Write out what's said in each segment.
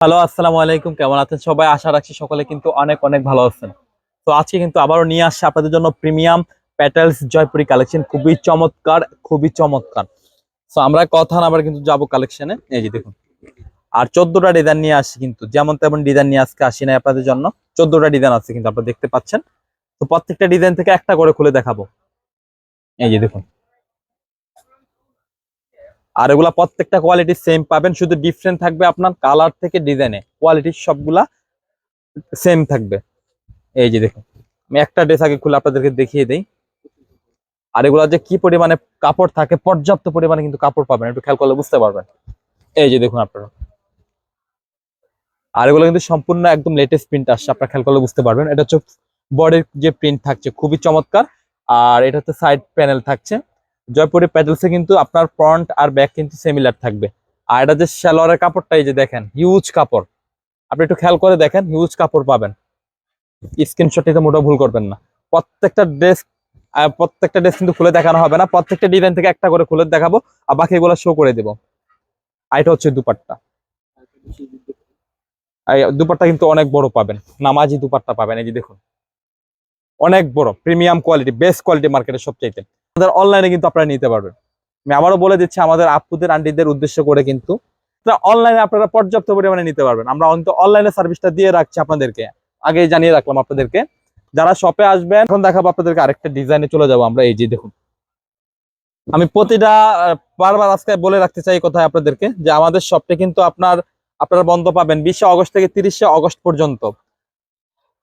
Hello, আসসালামু আলাইকুম। কেমন আছেন সবাই? আশা রাখছি সকলে কিন্তু অনেক অনেক ভালো আছেন। তো আজকে কিন্তু আবারও নিয়ে আসছে আপনাদের জন্য প্রিমিয়াম প্যাটেলস জয়পুরি কালেকশন। খুবই চমৎকার খুবই চমৎকার। তো আমরা কথা না আবার কিন্তু যাব কালেকশনে এই যে দেখুন। আর চোদ্দটা ডিজাইন নিয়ে আসছি কিন্তু। যেমন তেমন ডিজাইন নিয়ে আজকে আসি না আপনাদের জন্য। চোদ্দটা ডিজাইন আছে কিন্তু আপনারা দেখতে পাচ্ছেন। তো প্রত্যেকটা ডিজাইন থেকে একটা করে খুলে দেখাবো। এই যে দেখুন। আর এগুলা প্রত্যেকটা কোয়ালিটি সেম পাবেন, শুধু ডিফারেন্ট থাকবে আপনার কালার থেকে ডিজাইনে কোয়ালিটি সবগুলা সেম থাকবে। এই যে দেখুন, আমি একটা ড্রেস আগে খুলে আপনাদেরকে দেখিয়ে দিই। আর এগুলা যে কি পরিমাণে কাপড় থাকে, পর্যাপ্ত পরিমাণে কিন্তু কাপড় পাবেন, একটু খেয়াল করলে বুঝতে পারবেন। এই যে দেখুন আপনারা। আর এগুলো কিন্তু সম্পূর্ণ একদম লেটেস্ট প্রিন্ট আসছে, আপনারা খেয়াল করলে বুঝতে পারবেন। এটা হচ্ছে বডির যে প্রিন্ট থাকছে, খুবই চমৎকার। আর এটা হচ্ছে সাইড প্যানেল থাকছে। জয়পুরি প্যাডেলসে কিন্তু আপনার ফ্রন্ট আর ব্যাক কিন্তু সিমিলার থাকবে। আর এটা যে সালোয়ারের কাপড়টা, এই যে দেখেন হিউজ কাপড়। আপনি একটু খেয়াল করে দেখেন হিউজ কাপড় পাবেন। স্ক্রিনশটটিতে মোটেও ভুল করবেন না। প্রত্যেকটা ড্রেস প্রত্যেকটা ড্রেস কিন্তু খুলে দেখানো হবে না। প্রত্যেকটা ডিজাইন থেকে একটা করে খুলে দেখাবো, আর বাকি এগুলো শো করে দেবো। আর এটা হচ্ছে দুপাট্টা। দুপাট্টা কিন্তু অনেক বড় পাবেন। নামাজি দুপাট্টা পাবেন, এই যে দেখুন। অনেক বড় প্রিমিয়াম কোয়ালিটি বেস্ট কোয়ালিটি মার্কেটের সবচাইতে। আমাদের অনলাইনে কিন্তু আপনারা নিতে পারবেন। আমি আবারও বলে দিচ্ছি, আমাদের আপুদের, আন্টিদের উদ্দেশ্য করে কিন্তু অনলাইনে আপনারা পর্যাপ্ত পরিমাণে নিতে পারবেন। আমরা অন্তত অনলাইনে সার্ভিসটা দিয়ে রাখছি আপনাদেরকে। আগেই জানিয়ে রাখলাম আপনাদেরকে। যারা শপে আসবেন, এখন দেখাবো আপনাদেরকে আরেকটা ডিজাইনে চলে যাব আমরা। এই যে দেখুন। আমি প্রতিটা বারবার আজকে বলে রাখতে চাই এই কথা আপনাদেরকে, যে আমাদের শপটা কিন্তু আপনার, আপনারা বন্ধ পাবেন বিশে অগস্ট থেকে তিরিশে অগস্ট পর্যন্ত।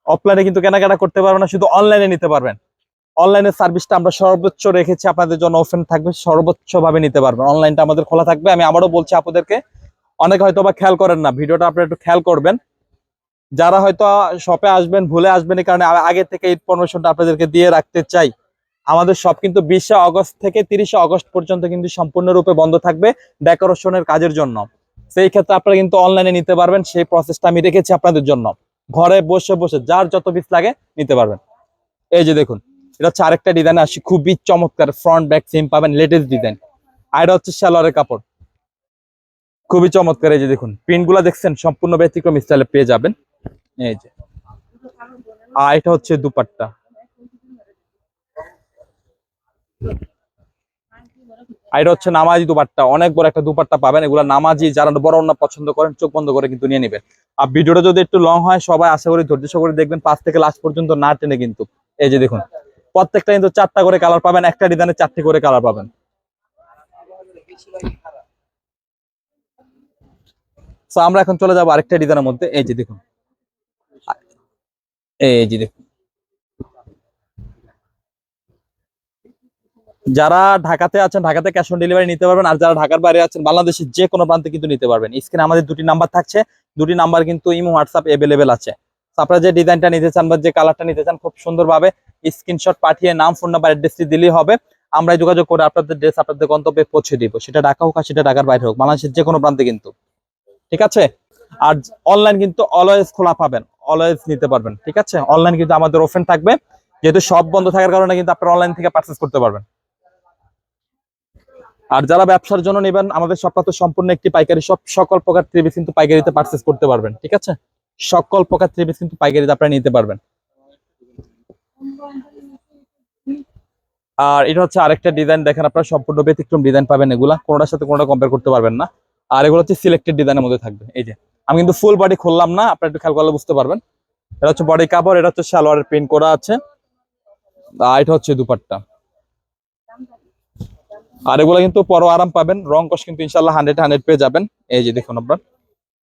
অফলাইনে কিন্তু কেনাকাটা করতে পারবেন না, শুধু অনলাইনে নিতে পারবেন। অনলাইনের সার্ভিসটা আমরা সর্বোচ্চ রেখেছি, আপনাদের জন্য ওপেন থাকবে সর্বোচ্চ ভাবে নিতে পারবেন। অনলাইনটা আমাদের খোলা থাকবে, আমি আবারও বলছি আপনাদেরকে, অনেকে হয়তো বা খেয়াল করেন না, ভিডিওটা আপনারা একটু খেয়াল করবেন। যারা হয়তো শপে আসবেন, ভুলে আসবেন, এই কারণে আগে থেকে ইনফরমেশনটা আপনাদেরকে দিয়ে রাখতে চাই। আমাদের সব কিন্তু বিশে অগস্ট থেকে তিরিশে অগস্ট পর্যন্ত কিন্তু সম্পূর্ণরূপে বন্ধ থাকবে ডেকোরেশনের কাজের জন্য। সেই ক্ষেত্রে আপনারা কিন্তু অনলাইনে নিতে পারবেন, সেই প্রসেসটা আমি রেখেছি আপনাদের জন্য। ঘরে বসে বসে, যার যত পিস লাগে, নিতে পারবেন। এই যে দেখুন এটা হচ্ছে আরেকটা ডিজাইন আসছে খুবই চমৎকার ফ্রন্ট ব্যাক সেম পাবেন লেটেস্ট ডিজাইন আর এটা হচ্ছে সালোয়ারের কাপড়। খুবই চমৎকার, এই যে দেখুন প্রিন্টগুলা দেখছেন, সম্পূর্ণ ব্যতিক্রম স্টাইলে পেয়ে যাবেন। এই যে। আর এটা হচ্ছে দুপাট্টা। আর এটা হচ্ছে নামাজি দুপাট্টা, অনেক বড় একটা দুপাট্টা পাবেন। এগুলো নামাজি, যারা বড় অন্য পছন্দ করেন, চোখ বন্ধ করে কিন্তু নিয়ে নেবেন। আর ভিডিওটা যদি একটু লং হয়, সবাই আশা করি ধৈর্য সহকারে দেখবেন, পাঁচ থেকে লাস্ট পর্যন্ত না টেনে কিন্তু। এই যে দেখুন প্রত্যেকটা কিন্তু চারটা করে কালার পাবেন, একটা ডিজাইনে চারটি করে কালার পাবেন। তো আমরা এখন চলে যাব আরেকটা ডিজাইনের মধ্যে। এই যে দেখুন। এই যে দেখুন। যারা ঢাকাতে আছেন, ঢাকাতে ক্যাশ অন ডেলিভারি নিতে পারবেন, আর যারা ঢাকার বাইরে আছেন, বাংলাদেশের যে কোনো প্রান্তে কিন্তু নিতে পারবেন। স্ক্রিনে আমাদের দুটি নাম্বার থাকছে। দুটি নাম্বার কিন্তু ইমো হোয়াটসঅ্যাপ এভেলেবেল আছে। আপনারা যে ডিজাইনটা নিতে চান বা যে কালারটা নিতে চান, খুব সুন্দরভাবে স্ক্রিনশট পাঠিয়ে নাম ফোন নাম্বার অ্যাড্রেসটি দিলেই হবে। আমরা যোগাযোগ করে আপনাদের ড্রেস আপনাদের গন্তব্যে পৌঁছে দিব। সেটা ঢাকা হোক আর সেটা ঢাকার বাইরে হোক, বাংলাদেশের যে কোনো প্রান্তে কিন্তু। ঠিক আছে? আর অনলাইন কিন্তু অলওয়েজ খোলা পাবেন অলওয়েজ নিতে পারবেন। ঠিক আছে? অনলাইন কিন্তু আমাদের ওপেন থাকবে। যেহেতু সব বন্ধ থাকার কারণে কিন্তু আপনারা অনলাইন থেকে পারচেস করতে পারবেন। আর যারা ব্যবসার জন্য নেবেন, আমাদের তো সম্পূর্ণ একটি পাইকারি সব সকল প্রকার ত্রিবিস কিন্তু পাইকারিতে পারচেস করতে পারবেন। ঠিক আছে? সকল প্রকার ত্রিবিস কিন্তু পাইকারিতে আপনারা নিতে পারবেন। আর এটা হচ্ছে আরেকটা ডিজাইন দেখেন আপনারা সম্পূর্ণ ব্যতিক্রম ডিজাইন পাবেন এগুলা। কোনোটার সাথে কোনোটা কম্পেয়ার করতে পারবেন না। আর এগুলো হচ্ছে সিলেক্টেড ডিজাইনের মধ্যে থাকবে। এই যে, আমি কিন্তু ফুল বডি খুললাম না, আপনারা একটু খেয়াল করলে বুঝতে পারবেন। এটা হচ্ছে বডি কাপড় এটা হচ্ছে সালোয়ারের প্রিন্ট করা আছে। আর এটা হচ্ছে দুপাট্টা। আর এগুলো কিন্তু পরো আরাম পাবেন, রং কস কিন্তু ইনশাল্লাহ হান্ড্রেড হান্ড্রেড পেয়ে যাবেন। এই যে দেখুন আপনার।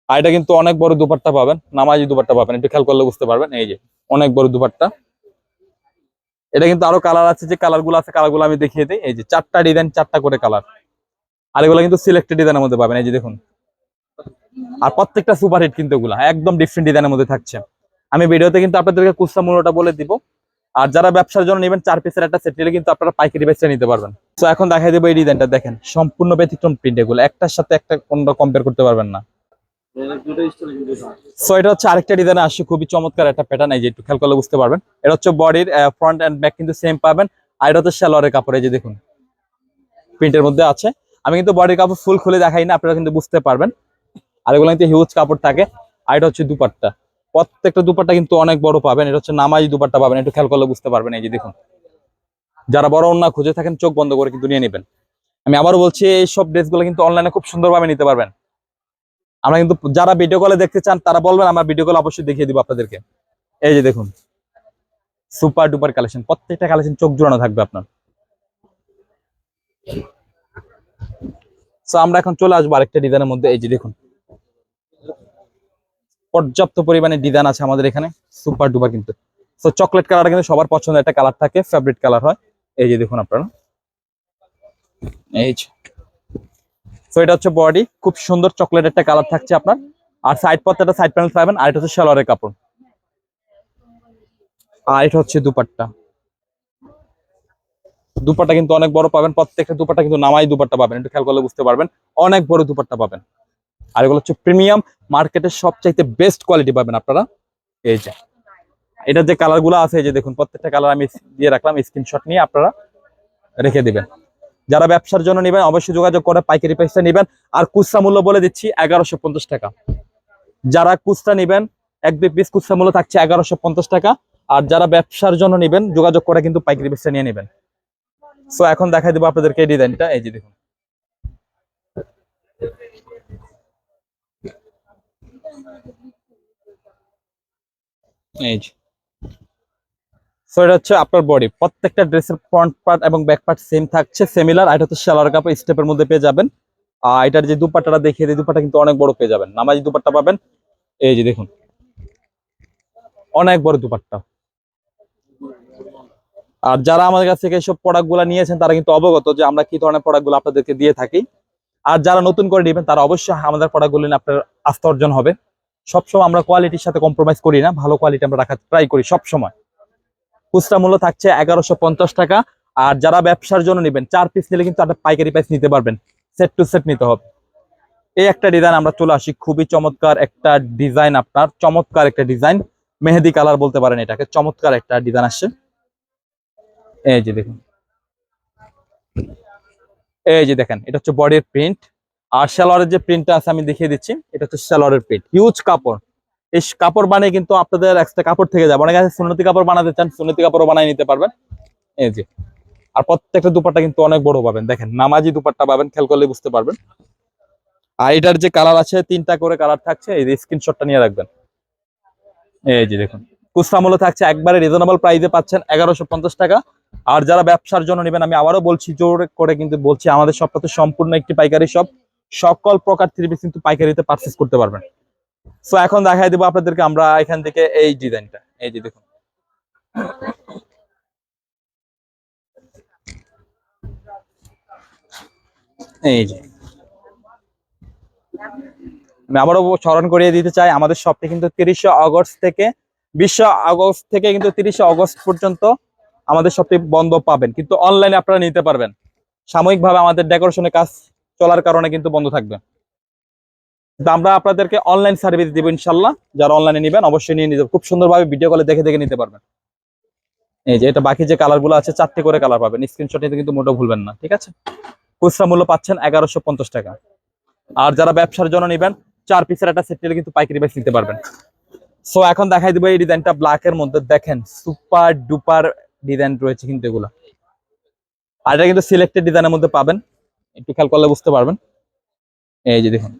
আর এটা কিন্তু অনেক বড় দুপাট্টা পাবেন। নামাজি দুপাট্টা পাবেন। একটু খেয়াল করলে বুঝতে পারবেন। এই যে, অনেক বড় দুপাট্টা। এটা কিন্তু আরও কালার আছে, যে কালারগুলো আছে কালারগুলো আমি দেখিয়ে দিই। এই যে, চারটা ডিজাইন চারটা করে কালার আর এগুলো কিন্তু সিলেক্টেড ডিজাইনের মধ্যে পাবেন। এই যে, দেখুন। আর প্রত্যেকটা সুপার হিট কিন্তু এগুলা, একদম ডিফারেন্ট ডিজাইনের মধ্যে থাকছে। আমি ভিডিওতে কিন্তু আপনাদেরকে কুস্তা মূল্যটা বলে দিব। আর যারা ব্যবসার জন্য নেবেন, চার পিসের একটা সেট নিলে কিন্তু আপনারা পাইকারি বেচে নিতে পারবেন। তো এখন দেখাই দেবো এই ডিজাইনটা দেখেন, সম্পূর্ণ ব্যতিক্রম প্রিন্ট এগুলো। একটার সাথে একটা কোনটা কম্পেয়ার করতে পারবেন না। সো এটা হচ্ছে আরেকটা ডিজাইন আসছে খুবই চমৎকার একটা প্যাটার্ন এই যে একটু খেয়াল করলে বুঝতে পারবেন। এটা হচ্ছে বডির ফ্রন্ট এন্ড ব্যাক কিন্তু সেম পাবেন। আর এটা হচ্ছে সালোয়ারের কাপড়, এই যে দেখুন প্রিন্টের মধ্যে আছে। আমি কিন্তু বডির কাপড় ফুল খুলে দেখাই না, আপনারা কিন্তু বুঝতে পারবেন। আর এগুলো কিন্তু হিউজ কাপড় থাকে। আর এটা হচ্ছে দুপাট্টা। প্রত্যেকটা দুপাট্টা কিন্তু অনেক বড় পাবেন। এটা হচ্ছে নামাজি দুপাট্টা পাবেন, একটু খেয়াল করলে বুঝতে পারবেন, এই যে দেখুন। যারা বড় অন্য খুঁজে থাকেন, চোখ বন্ধ করে কিন্তু নিয়ে নেবেন। আমি আবারও বলছি, এই সব ড্রেসগুলো কিন্তু অনলাইনে খুব সুন্দরভাবে নিতে পারবেন। আমরা কিন্তু যারা ভিডিও কলে দেখতে চান, তারা বলবেন, আমরা ভিডিও কল অবশ্যই দেখিয়ে দিব আপনাদেরকে। এই যে দেখুন সুপার ডুপার কালেকশন প্রত্যেকটা কালেকশন চোখ জোড়ানো থাকবে আপনার। তো আমরা এখন চলে আসব আরেকটা ডিজাইনের মধ্যে। এই যে দেখুন, পর্যাপ্ত পরিমাণে ডিজাইন আছে আমাদের এখানে সুপার ডুপার কিন্তু। তো চকলেট কালারটা কিন্তু সবার পছন্দের একটা কালার থাকে ফেভারিট কালার হয়। এই যে দেখুন আপনারা। এই তো এটা হচ্ছে বডি খুব সুন্দর চকলেট একটা কালার থাকছে আপনার। আর সাইড পথটা সাইড প্যানেল পাবেন। আর এটা হচ্ছে সালোয়ারের কাপড়। আর এটা হচ্ছে দুপাট্টা। দুপাট্টা কিন্তু অনেক বড় পাবেন। প্রত্যেকটা দুপাট্টা কিন্তু নামাই দুপাট্টা পাবেন। একটু খেয়াল করলে বুঝতে পারবেন। অনেক বড় দুপাট্টা পাবেন। আর এগুলো হচ্ছে প্রিমিয়াম মার্কেটের সবচাইতে বেস্ট কোয়ালিটি পাবেন আপনারা। এই যে। এটার যে কালারগুলো আছে, এই যে দেখুন, প্রত্যেকটা কালার আমি দিয়ে রাখলাম। স্ক্রিনশট নিয়ে আপনারা রেখে দিবেন। যারা ব্যবসার জন্য নেবেন, অবশ্যই যোগাযোগ করে পাইকারি পয়সা নেবেন। আর খুচরা মূল্য বলে দিচ্ছি এগারোশো পঞ্চাশ টাকা। যারা খুচরা নেবেন, এক দুই পিস খুচরা মূল্য থাকছে এগারোশো পঞ্চাশ টাকা। আর যারা ব্যবসার জন্য নেবেন, যোগাযোগ করে কিন্তু পাইকারি পয়সা নিয়ে নেবেন। সো এখন দেখাই দেবো আপনাদেরকে এই ডিজাইনটা। এই যে দেখুন। এই যে। সো এটা হচ্ছে আপনার বডি প্রত্যেকটা ড্রেসের ফ্রন্ট পার্ট এবং ব্যাক পার্ট সেম থাকছে সিমিলার এটা হচ্ছে সালোয়ার কাপড় স্টেপের মধ্যে পেয়ে যাবেন। আর এটার যে দুপাট্টাটা দেখিয়ে দিই, দুপাট্টা কিন্তু অনেক বড় পেয়ে যাবেন। নামাজি দুপাট্টা পাবেন। এই যে দেখুন। অনেক বড় দুপাট্টা। আর যারা আমাদের কাছ থেকে এইসব প্রোডাক্টগুলা নিয়েছেন, তারা কিন্তু অবগত যে আমরা কি ধরনের প্রোডাক্টগুলো আপনাদেরকে দিয়ে থাকি। আর যারা নতুন করে নেবেন, তারা অবশ্যই আমাদের প্রোডাক্টগুলো নিয়ে আপনার আস্থা অর্জন হবে। সবসময় আমরা কোয়ালিটির সাথে কম্প্রোমাইজ করি না, ভালো কোয়ালিটি আমরা রাখার ট্রাই করি সবসময়। খুচরা মূল্য থাকছে এগারোশো টাকা। আর যারা ব্যবসার জন্য নেবেন, চার পিস নিলে কিন্তু আপনার পাইকারি প্রাইস নিতে পারবেন। সেট টু সেট নিতে হবে। এই একটা ডিজাইন আমরা চলে আসি। খুবই চমৎকার একটা ডিজাইন আপনার। চমৎকার একটা ডিজাইন মেহেদি কালার বলতে পারেন এটাকে। চমৎকার একটা ডিজাইন আসছে। এই যে দেখুন। এই যে দেখেন, এটা হচ্ছে বডির প্রিন্ট আর সালোয়ারের যে প্রিন্টটা আছে, আমি দেখিয়ে দিচ্ছি। এটা হচ্ছে সালোয়ারের প্রিন্ট হিউজ কাপড়। এই কাপড় বানিয়ে কিন্তু আপনাদের এক্সট্রা কাপড় থেকে যাবে। অনেক আছে সুন্নতি কাপড় বানাতে চান, সুন্নতি কাপড়ও বানিয়ে নিতে পারবেন। এই যে। আর প্রত্যেকটা দুপাট্টা কিন্তু অনেক বড় পাবেন। দেখেন, নামাজি দুপাট্টা পাবেন, খেয়াল করলে বুঝতে পারবেন। আর এটার যে কালার আছে, তিনটা করে কালার থাকছে, এই যে স্ক্রিনশটটা নিয়ে রাখবেন। এই যে দেখুন, খুচরা মূল্য থাকছে একবারে রিজনেবল প্রাইসে পাচ্ছেন এগারোশো পঞ্চাশ টাকা। আর যারা ব্যবসার জন্য নেবেন, আমি আবারও বলছি, জোর করে কিন্তু বলছি, আমাদের সবটা তো সম্পূর্ণ একটি পাইকারি শপ সকল প্রকার থ্রি পিস কিন্তু পাইকারিতে পারচেস করতে পারবেন। সো এখন দেখাই দেবো আপনাদেরকে আমরা এখান থেকে এই ডিজাইনটা। এই যে দেখুন। এই যে। আমি আবারও স্মরণ করিয়ে দিতে চাই, আমাদের শপটি কিন্তু তিরিশে আগস্ট থেকে, বিশে আগস্ট থেকে কিন্তু তিরিশে আগস্ট পর্যন্ত আমাদের শপটি বন্ধ পাবেন। কিন্তু অনলাইনে আপনারা নিতে পারবেন। সাময়িকভাবে আমাদের ডেকোরেশনের কাজ চলার কারণে কিন্তু বন্ধ থাকবে। আমরা আপনাদেরকে অনলাইন সার্ভিস দিব ইনশাল্লাহ যারা অনলাইনে নেবেন, অবশ্যই নিয়ে নিতে খুব সুন্দরভাবে ভিডিও কলে দেখে দেখে নিতে পারবেন। এই যে এটা বাকি যে কালারগুলো আছে, চারটে করে কালার পাবেন। স্ক্রিনশট নিতে কিন্তু মোটেও ভুলবেন না, ঠিক আছে? খুচরা মূল্য পাচ্ছেন এগারোশো পঞ্চাশ টাকা। আর যারা ব্যবসার জন্য নেবেন, চার পিসের একটা সেট নিলে কিন্তু পাইকারি প্রাইস নিতে পারবেন। সো এখন দেখাই দিব এই ডিজাইনটা ব্ল্যাক এর মধ্যে। দেখেন সুপার ডুপার ডিজাইন রয়েছে কিন্তু এগুলা। আর এটা কিন্তু সিলেক্টেড ডিজাইনের মধ্যে পাবেন। একটু খেয়াল করলে বুঝতে পারবেন। এই যে দেখুন।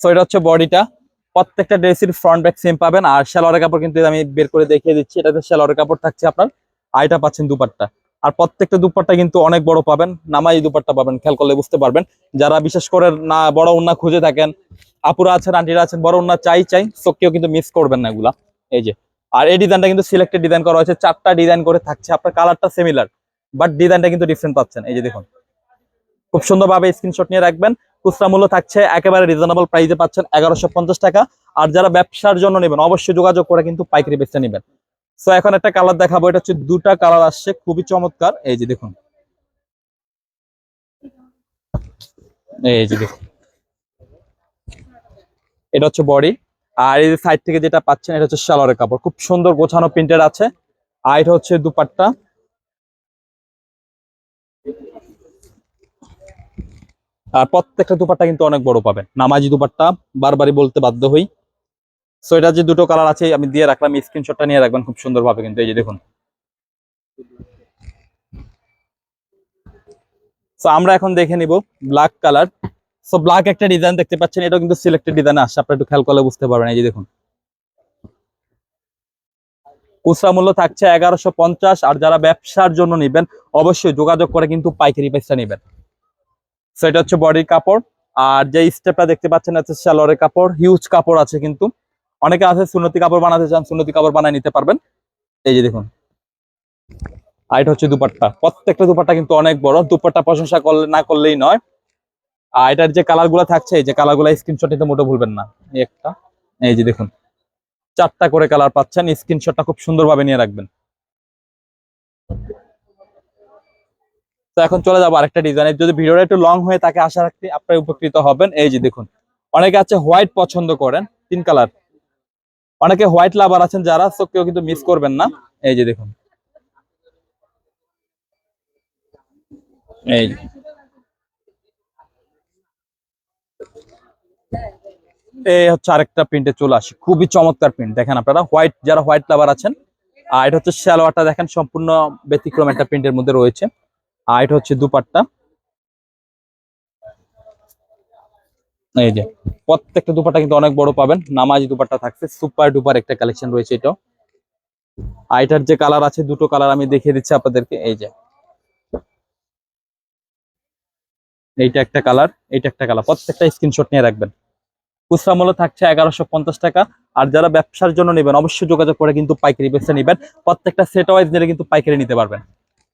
সো এটা হচ্ছে বডিটা প্রত্যেকটা ড্রেসের ফ্রন্ট ব্যাক সেম পাবেন। আর সালোয়ারের কাপড় কিন্তু আমি বের করে দেখিয়ে দিচ্ছি। এটাতে সালোয়ারের কাপড় থাকছে আপনার। আর এটা পাচ্ছেন দুপাট্টা। আর প্রত্যেকটা দুপাট্টা কিন্তু অনেক বড় পাবেন। নামাই দুপাট্টা পাবেন। খেয়াল করলে বুঝতে পারবেন। যারা বিশেষ করে না, বড় উন্না খুঁজে থাকেন, আপুরা আছেন, আন্টিরা আছেন, বড় উন্না চাই চাই সো কেউ কিন্তু মিস করবেন না এগুলা। এই যে। আর এই ডিজাইনটা কিন্তু সিলেক্টেড ডিজাইন করা হয়েছে। চারটা ডিজাইন করে থাকছে। আপনার কালারটা সিমিলার বাট ডিজাইনটা কিন্তু ডিফারেন্ট পাচ্ছেন। এই যে দেখুন। খুব সুন্দরভাবে স্ক্রিনশট নিয়ে রাখবেন। খুচরা মূল্য থাকছে একেবারে রিজনেবল প্রাইসে পাচ্ছেন এগারোশো টাকা। আর যারা ব্যবসার জন্য নেবেন, অবশ্যই যোগাযোগ করে কিন্তু পাইকারি বেচতে নেবেন। সো এখন একটা কালার দেখাবো, এটা হচ্ছে দুটা কালার আসছে, খুবই চমৎকার। এই যে দেখুন। এই যে দেখুন। এটা হচ্ছে বডি। আর এই সাইড থেকে যেটা পাচ্ছেন, এটা হচ্ছে সালোয়ারের কাপড়। খুব সুন্দর গোছানো প্রিন্টের আছে। আর এটা হচ্ছে দুপাট্টা। আর প্রত্যেকটা দুপাট্টা কিন্তু অনেক বড় পাবেন। নামাজি দুপাট্টা, বারবারই বলতে বাধ্য হই। সো এটা যে দুটো কালার আছে, আমি দিয়ে রাখলাম স্ক্রিনশটটা নিয়ে রাখবেন, খুব সুন্দর ভাবে কিন্তু, এই যে দেখুন। সো আমরা এখন দেখে নিব ব্ল্যাক কালার সো ব্ল্যাক একটা ডিজাইন দেখতে পাচ্ছেন, এটাও কিন্তু সিলেক্টেড ডিজাইন আসছে, আপনারা একটু খেয়াল করলে বুঝতে পারবেন, এই যে দেখুন। খুচরা মূল্য থাকছে এগারোশো আর যারা ব্যবসার জন্য নেবেন, অবশ্যই যোগাযোগ করে কিন্তু পাইকারি পয়সা নেবেন। সেটা হচ্ছে বডির কাপড়। আর যে স্টেপটা দেখতে পাচ্ছেন হচ্ছে সালোয়ারের কাপড়। হিউজ কাপড় আছে কিন্তু। অনেকে আছে সুন্নতি কাপড় বানাতে চান, সুন্নতি কাপড় বানায় নিতে পারবেন। এই যে দেখুন। আর এটা হচ্ছে দুপাট্টা। প্রত্যেকটা দুপাট্টা কিন্তু অনেক বড়। দুপাট্টা প্রশংসা করলে, না করলেই নয়। আর এটার যে কালারগুলো থাকছে, এই যে কালারগুলো স্ক্রিনশট নিতে মোটে ভুলবেন না। একটা। এই যে দেখুন। চারটা করে কালার পাচ্ছেন। স্ক্রিনশটটা খুব সুন্দরভাবে নিয়ে রাখবেন। তো এখন চলে যাব আরেকটা ডিজাইনের যদি ভিডিওটা একটু লং হয়ে তাকে আশা রাখতে আপনারা উপকৃত হবেন। এই যে দেখুন, অনেকে আছে হোয়াইট পছন্দ করেন, তিন কালার অনেকে হোয়াইট লাভার আছেন যারা তো কেউ কিন্তু মিস করবেন না। এই যে দেখুন। এই। এই হচ্ছে আরেকটা প্রিন্টে চলে আসে। খুবই চমৎকার প্রিন্ট দেখেন আপনারা হোয়াইট যারা হোয়াইট লাভার আছেন, আর এটা হচ্ছে শ্যালোয়ারটা দেখেন সম্পূর্ণ ব্যতিক্রম একটা প্রিন্টের মধ্যে রয়েছে। আর এটা হচ্ছে দুপাট্টা। এই যে, প্রত্যেকটা দুপাট্টা কিন্তু অনেক বড় পাবেন। নামাজি দুপাট্টা থাকছে, সুপার ডুপার একটা কালেকশন রয়েছে এটা আর এটার যে কালার আছে, দুটো কালার আমি দেখিয়ে দিচ্ছি আপনাদেরকে। এই যে, এইটা একটা কালার, এইটা একটা কালার। প্রত্যেকটা স্ক্রিনশট নিয়ে রাখবেন। খুচরা মূল্য থাকছে এগারোশো পঞ্চাশ টাকা। আর যারা ব্যবসার জন্য নেবেন, অবশ্যই যোগাযোগ করে কিন্তু পাইকারি বেচে নেবেন। প্রত্যেকটা সেট ওয়াইজ নিলে কিন্তু পাইকারি নিতে পারবেন।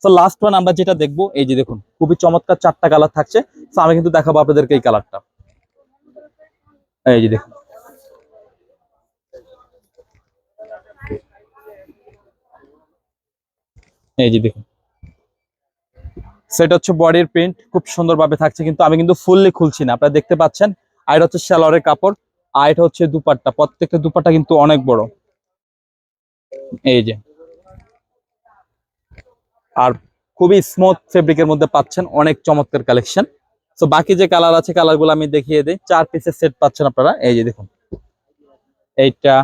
তো লাস্ট ওয়ান আমরা যেটা দেখব, এই যে দেখুন, খুবই চমৎকার চারটা কালার থাকছে। তো আমি কিন্তু দেখাবো আপনাদেরকে এই কালারটা এই যে দেখুন। এই যে দেখুন। সেটা হচ্ছে বডির প্রিন্ট খুব সুন্দরভাবে থাকছে কিন্তু আমি কিন্তু ফুললি খুলছি না। আপনারা দেখতে পাচ্ছেন, আর এটা হচ্ছে সালোয়ারের কাপড়, আর এটা হচ্ছে দুপাট্টা। প্রত্যেকটা দুপাট্টা কিন্তু অনেক বড়। এই যে। আর খুবই স্মুথ ফেব্রিকের মধ্যে পাচ্ছেন অনেক চমৎকার কালেকশন তো বাকি যে কালার আছে কালারগুলো আমি দেখিয়ে দিই। চার পিসের সেট পাচ্ছেন আপনারা। এই যে দেখুন। এইটা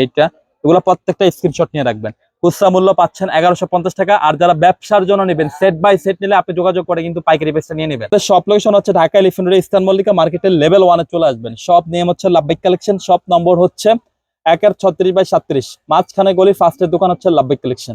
এইটা। এগুলো প্রত্যেকটা স্ক্রিনশট নিয়ে রাখবেন। খুচরা মূল্য পাচ্ছেন এগারোশো পঞ্চাশ টাকা। আর যারা ব্যবসার জন্য নেবেন সেট বাই সেট নিলে আপনি যোগাযোগ করে কিন্তু পাইকারি পেসটা নিয়ে নেবেন। শপ লোকেশন হচ্ছে ঢাকা এলিফেন্ট ইস্টার্ন মল্লিকা মার্কেটের লেভেল ওয়ানে চলে আসবেন। শপ নেম হচ্ছে লাভবিক কালেকশন শপ নম্বর হচ্ছে একের ছত্রিশ বাই সাত্রিশ। মাঝখানে গলি ফার্স্টের দোকান হচ্ছে লাভবিক কালেকশন